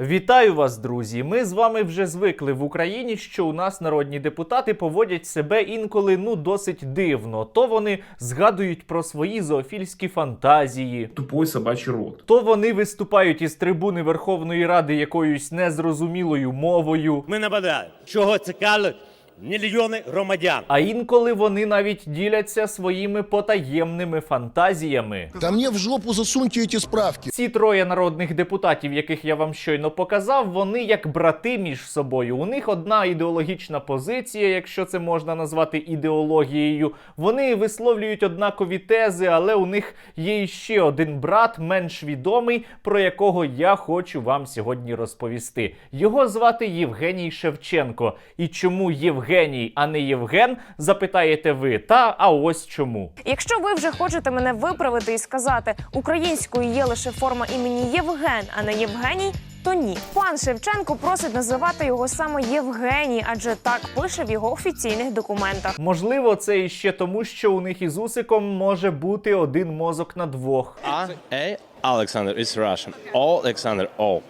Вітаю вас, друзі! Ми з вами вже звикли в Україні, що у нас народні депутати поводять себе інколи ну досить дивно. То вони згадують про свої зоофільські фантазії, тупой собачий рот. то вони виступають із трибуни Верховної Ради якоюсь незрозумілою мовою. Ми нападаємо. Чого цікавлять мільйони громадян. А інколи вони навіть діляться своїми потаємними фантазіями. Да мне в жопу засуньте эти справки. Ці троє народних депутатів, яких я вам щойно показав, вони як брати між собою. У них одна ідеологічна позиція, якщо це можна назвати ідеологією. Вони висловлюють однакові тези, але у них є ще один брат, менш відомий, про якого я хочу вам сьогодні розповісти. Його звати Євгеній Шевченко. І чому Євгеній, а не Євген, запитаєте ви. Та а ось чому. Якщо ви вже хочете мене виправити і сказати, українською є лише форма імені Євген, а не Євгеній, то ні. Пан Шевченко просить називати його саме Євгеній, адже так пише в його офіційних документах. Можливо, це іще тому, що у них із Усиком може бути один мозок на двох. A, A, Alexander is Russian. All Alexander, O.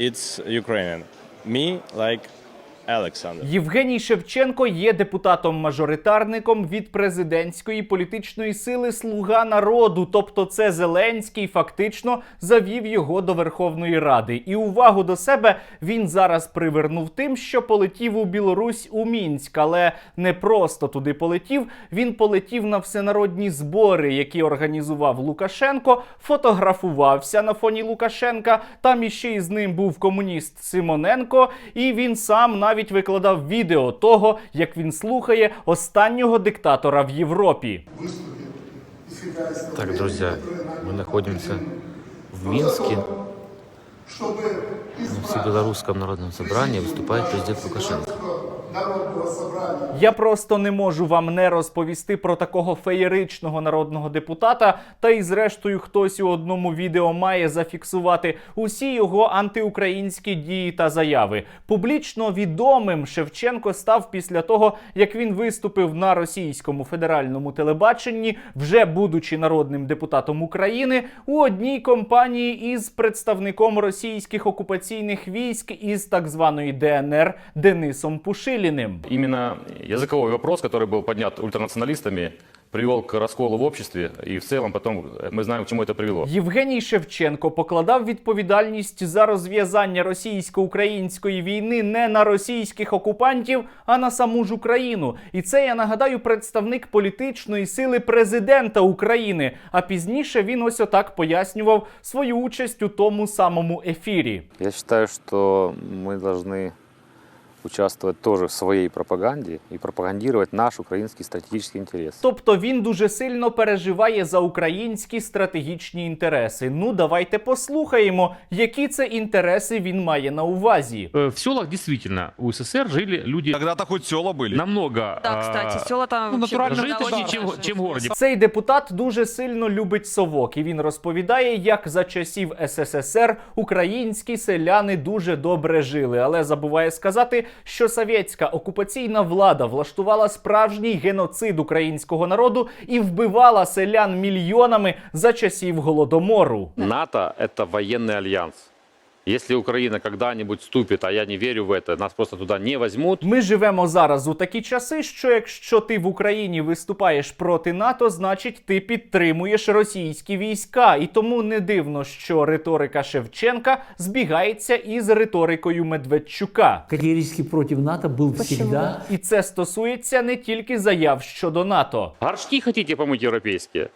It's Ukrainian. Me, like Alexander. Євгеній Шевченко є депутатом-мажоритарником від президентської політичної сили Слуга народу. Тобто, це Зеленський фактично завів його до Верховної Ради. І увагу до себе він зараз привернув тим, що полетів у Білорусь у Мінськ, але не просто туди полетів. Він полетів на всенародні збори, які організував Лукашенко, фотографувався на фоні Лукашенка. Там іще із ним був комуніст Симоненко, і він сам навіть викладав відео того, як він слухає останнього диктатора в Європі. Так, друзі, ми знаходимося в Минске. На Всебелорусском народном собрании выступает президент Лукашенко. Я просто не можу вам не розповісти про такого феєричного народного депутата. Та й зрештою хтось у одному відео має зафіксувати усі його антиукраїнські дії та заяви. Публічно відомим Шевченко став після того, як він виступив на російському федеральному телебаченні, вже будучи народним депутатом України, у одній компанії із представником російських окупаційних військ із так званої ДНР Денисом Пушиліним. Именно языковой вопрос, который был поднят ультранационалистами, привел к расколу в обществе, и в целом потом э, мы знаем, к чему это привело. Євгеній Шевченко покладав відповідальність за розв'язання російсько-української війни не на російських окупантів, а на саму ж Україну. І це я нагадаю представник політичної сили президента України. А пізніше він ось отак пояснював свою участь у тому самому ефірі. Я считаю, что мы должны участвовать тоже в своей пропаганде и пропагандировать наш украинский стратегический интерес. Тобто він дуже сильно переживає за українські стратегічні інтереси. Ну давайте послухаємо, які це інтереси він має на увазі. Э, В селах действительно у СССР жили люди Когда-то хоть села были. намного Да, а, кстати, села там ну, вообще натурально житочнее, да. чем, чем в городе. Цей депутат дуже сильно любить совок, і він розповідає, як за часів СССР українські селяни дуже добре жили, але забуває сказати, що совєтська окупаційна влада влаштувала справжній геноцид українського народу і вбивала селян мільйонами за часів голодомору. НАТО – це воєнний альянс. Если Украина когда-нибудь вступит, а я не верю в это, нас просто туда не возьмут, Ми живемо зараз у такі часи, що якщо ти в Україні виступаєш проти НАТО, значить ти підтримуєш російські війська. І тому не дивно, що риторика Шевченка збігається із риторикою Медведчука. категорически против НАТО был всегда. І це стосується не тільки заяв щодо НАТО. горшки хотите помыть европейские?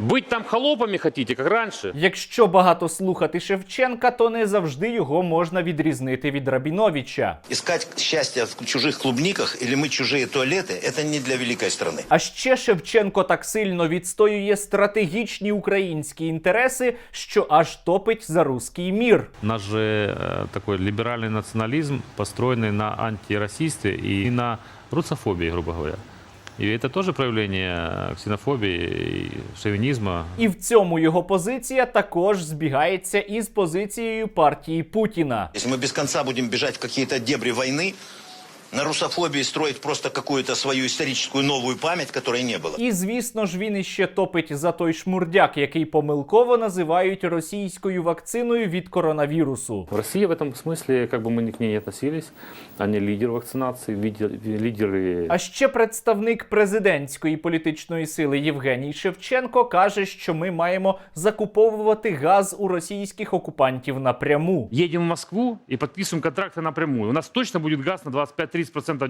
Быть там холопами хотите, как раньше? Якщо багато слухати Шевченка, то не завжди його можна відрізнити від Рабіновича. Искать счастье в чужих клубниках или мы чужие туалеты – это не для великой страны. А ще Шевченко так сильно відстоює стратегічні українські інтереси, що аж топить за руський мір. Наш же э, такой либеральный национализм, построенный на антироссийстве и на русофобии, грубо говоря. И это тоже проявление ксенофобии и шовинизма. І в цьому його позиція також збігається із позицією партії Путіна. Если мы без конца будем бежать в какие-то дебри войны, на русофобии строить просто какую-то свою историческую новую память, которой не было. І звісно ж він іще топить за той шмурдяк, який помилково називають російською вакциною від коронавірусу. Россия в этом смысле, как бы мы ни к ней не относились, они лидер вакцинации, лидер, лидеры А ще представник президентської політичної сили Євгеній Шевченко каже, що ми маємо закуповувати газ у російських окупантів напряму. Едем в Москву и подписываем контракты напрямую. У нас точно будет газ на 25-30%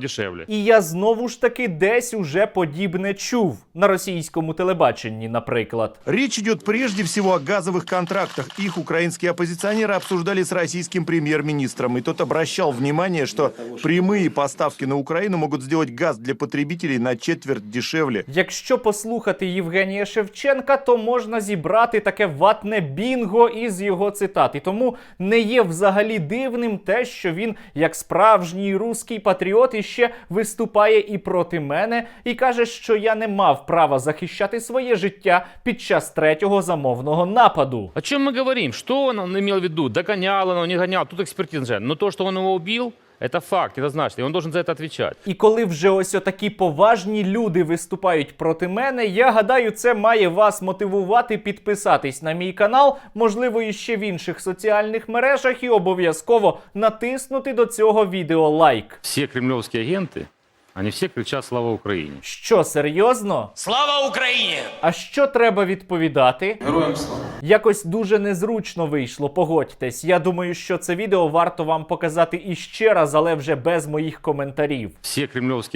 дешевле. І я знову ж таки десь уже подібне чув на російському телебаченні, наприклад. Речь идет прежде всего о газовых контрактах. Их украинские оппозиционеры обсуждали с российским премьер-министром. И тот обращал внимание, что прямые поставки на Украину могут сделать газ для потребителей на четверть дешевле. Якщо послухати Євгенія Шевченка, то можна зібрати таке ватне бінго із його цитат. І тому не є взагалі дивним те, що він, як справжній руський патріот, іще виступає і проти мене, і каже, що я не мав права захищати своє життя під час третього замовного нападу. О ми говоримо? Що не мав в виду? Догонял он, не гонял? Тут експертиза. Ну то, що он його убил, это факт, это значит, и он должен за это отвечать. І коли вже ось отакі поважні люди виступають проти мене, я гадаю, це має вас мотивувати підписатись на мій канал, можливо, іще в інших соціальних мережах, і обов'язково натиснути до цього відео лайк. Все кремлевские агенты, они все кричат «Слава Украине». Що серйозно? Слава Украине! А що треба відповідати? Героям слава. Якось дуже незручно вийшло, погодьтесь. Я думаю, що це відео варто вам показати іще раз, але вже без моїх коментарів. Все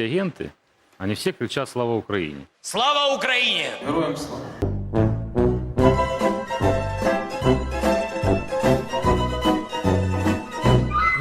агенти, а не всі кричать «Слава Україні! Слава Украине!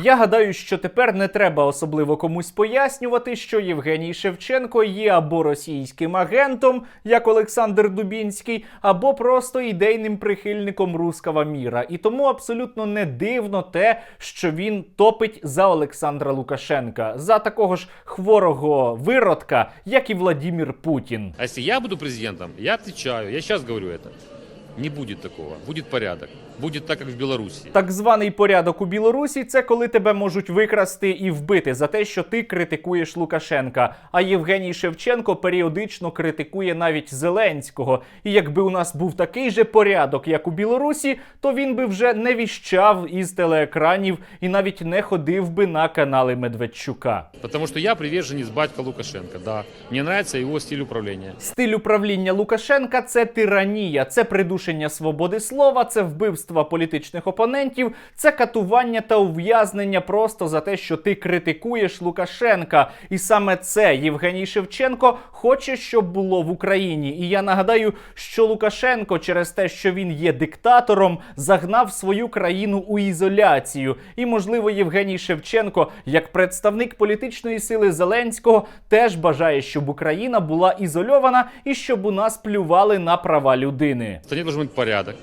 Я гадаю, що тепер не треба особливо комусь пояснювати, що Євгеній Шевченко є або російським агентом, як Олександр Дубінський, або просто ідейним прихильником руского міра. І тому абсолютно не дивно те, що він топить за Олександра Лукашенка, за такого ж хворого виродка, як і Владімір Путін. А если я буду президентом, я отвечаю, я сейчас говорю это. Не будет такого. Будет порядок. Будет так, как в Беларуси. Так званий порядок у Білорусі це коли тебе можуть викрасти і вбити за те, що ти критикуєш Лукашенка. А Євгеній Шевченко періодично критикує навіть Зеленського. І якби у нас був такий же порядок, як у Білорусі, то він би вже не віщав із телеекранів і навіть не ходив би на канали Медведчука. Потому что я приверженец батька Лукашенко, да. Мне нравится его стиль управления. Стиль управління Лукашенка це тиранія, це придушення свободи слова, це вбивство політичних опонентів, це катування та ув'язнення просто за те, що ти критикуєш Лукашенка. І саме це Євгеній Шевченко хоче, щоб було в Україні. І я нагадаю, що Лукашенко через те, що він є диктатором, загнав свою країну у ізоляцію. І можливо, Євгеній Шевченко, як представник політичної сили Зеленського, теж бажає, щоб Україна була ізольована і щоб у нас плювали на права людини. В стране должен быть порядок.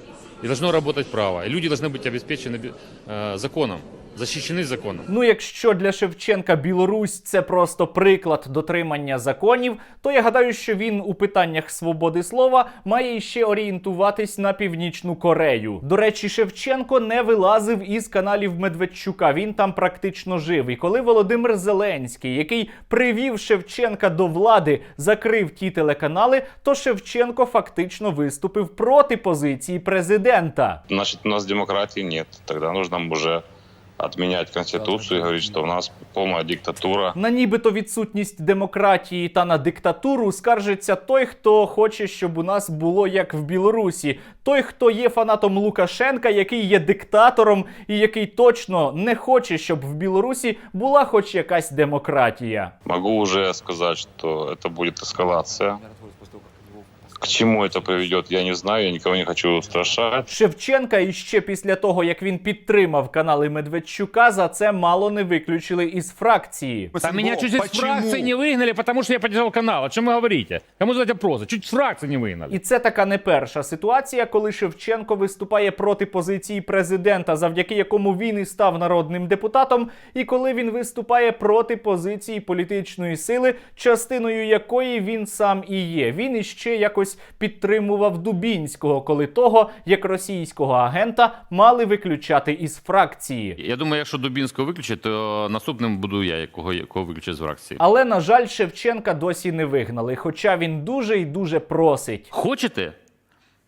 И должно работать право. И люди должны быть обеспечены э, законом. Защищены законом. Ну, якщо для Шевченка Білорусь це просто приклад дотримання законів, то я гадаю, що він у питаннях свободи слова має ще орієнтуватись на північну Корею. До речі, Шевченко не вилазив із каналів Медведчука. Він там практично жив. І коли Володимир Зеленський, який привів Шевченка до влади, закрив ті телеканали, то Шевченко фактично виступив проти позиції президента. Значит, у нас демократии нет. Тогда нужно уже отменять Конституцию и говорить, что у нас полная диктатура. На нібито відсутність демократії та на диктатуру скаржиться той, хто хоче, щоб у нас було як в Білорусі. Той, хто є фанатом Лукашенка, який є диктатором і який точно не хоче, щоб в Білорусі була хоч якась демократія. Могу уже сказать, что это будет эскалация. К чему это приведет, я не знаю, я никого не хочу устрашать. Шевченка іще після того, як він підтримав канали Медведчука, за це мало не виключили із фракції. А меня чуть из фракции не выгнали, потому что я поддержал канал. О чем вы говорите? Кому задать вопросы? Чуть с фракции не выгнали. І це така не перша ситуація, коли Шевченко виступає проти позиції президента, завдяки якому він і став народним депутатом, і коли він виступає проти позиції політичної сили, частиною якої він сам і є. Він іще якось якось підтримував Дубінського, коли того, як російського агента мали виключати із фракції. Я думаю, якщо Дубінського виключить, то наступним буду я, якого, якого виключать з фракції. Але на жаль, Шевченка досі не вигнали, хоча він дуже і дуже просить. Хочете?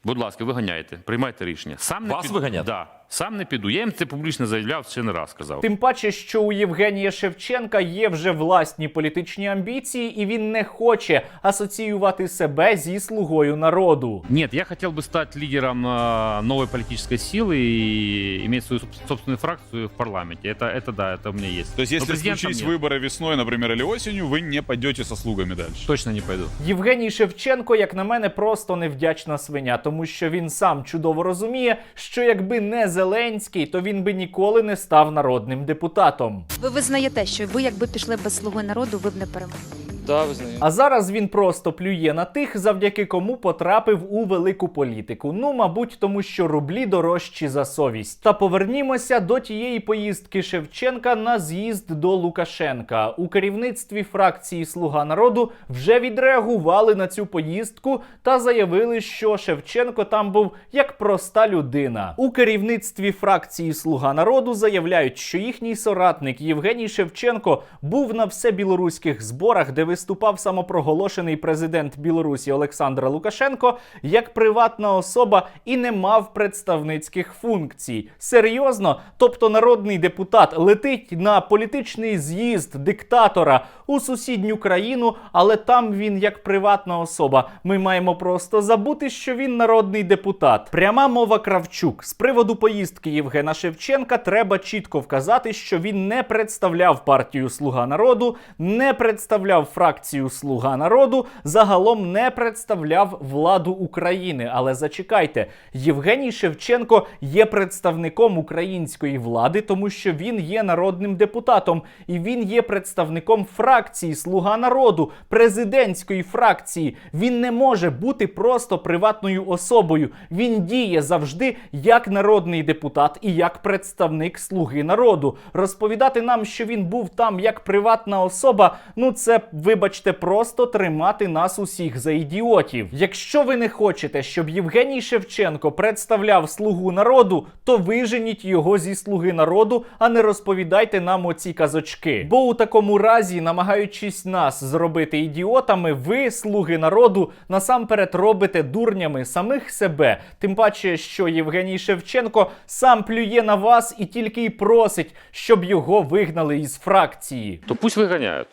Будь ласка, виганяйте, приймайте рішення. Сам не Вас під... виганяти? Да. Сам не піду. Я їм це публічно заявляв, ще не раз сказав. Тим паче, що у Євгенія Шевченка є вже власні політичні амбіції, і він не хоче асоціювати себе зі слугою народу. Нет, я хотел бы стать лидером э, новой политической силы и иметь свою соб- собственную фракцию в парламенте. Это, это да, это у меня есть. То есть, Но если президентом случись нет. выборы весной, например, или осенью, вы не пойдете со слугами дальше. Точно не пойду. Євгеній Шевченко, як на мене, просто невдячна свиня, тому що він сам чудово розуміє, що якби не Зеленський, то він би ніколи не став народним депутатом. Ви визнаєте, що ви, якби пішли без слуги народу, ви б не перемогли. Да. А зараз він просто плює на тих, завдяки кому потрапив у велику політику. Ну, мабуть, тому що рублі дорожчі за совість. Та повернімося до тієї поїздки Шевченка на з'їзд до Лукашенка. У керівництві фракції Слуга народу вже відреагували на цю поїздку та заявили, що Шевченко там був як проста людина. У керівництві фракції Слуга народу заявляють, що їхній соратник Євгеній Шевченко був на всебілоруських зборах, де виступав самопроголошений президент Білорусі Олександр Лукашенко як приватна особа і не мав представницьких функцій. Серйозно, тобто народний депутат летить на політичний з'їзд диктатора у сусідню країну, але там він як приватна особа. Ми маємо просто забути, що він народний депутат. Пряма мова Кравчук з приводу поїздки Євгена Шевченка треба чітко вказати, що він не представляв партію Слуга народу, не представляв фракцію Слуга народу, загалом не представляв владу України. Але зачекайте, Євгеній Шевченко є представником української влади, тому що він є народним депутатом і він є представником фракції Слуга народу, президентської фракції. Він не може бути просто приватною особою. Він діє завжди як народний депутат і як представник Слуги народу. Розповідати нам, що він був там як приватна особа, ну це, вибачте, просто тримати нас усіх за ідіотів. Якщо ви не хочете, щоб Євгеній Шевченко представляв слугу народу, то виженіть його зі слуги народу, а не розповідайте нам оці казочки. Бо у такому разі, намагаючись нас зробити ідіотами, ви, слуги народу, насамперед робите дурнями самих себе. Тим паче, що Євгеній Шевченко сам плює на вас і тільки й просить, щоб його вигнали із фракції. То пусть выгоняют.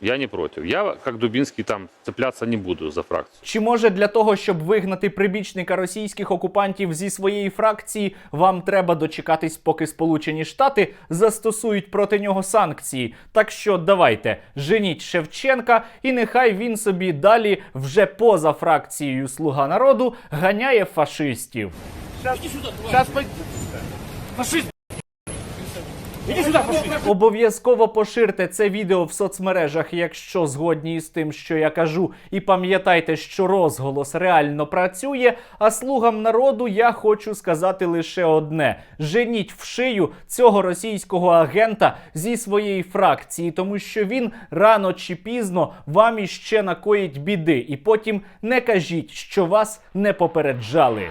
Я не против. Я, как Дубинский, там цепляться не буду за фракцию. Чи може для того, щоб вигнати прибічника російських окупантів зі своєї фракції, вам треба дочекатись, поки Сполучені Штати застосують проти нього санкції? Так що давайте женіть Шевченка, і нехай він собі далі вже поза фракцією Слуга народу ганяє фашистів. Обов'язково поширте це відео в соцмережах, якщо згодні із тим, що я кажу. І пам'ятайте, що розголос реально працює. А слугам народу я хочу сказати лише одне: женіть в шию цього російського агента зі своєї фракції, тому що він рано чи пізно вам іще накоїть біди. І потім не кажіть, що вас не попереджали.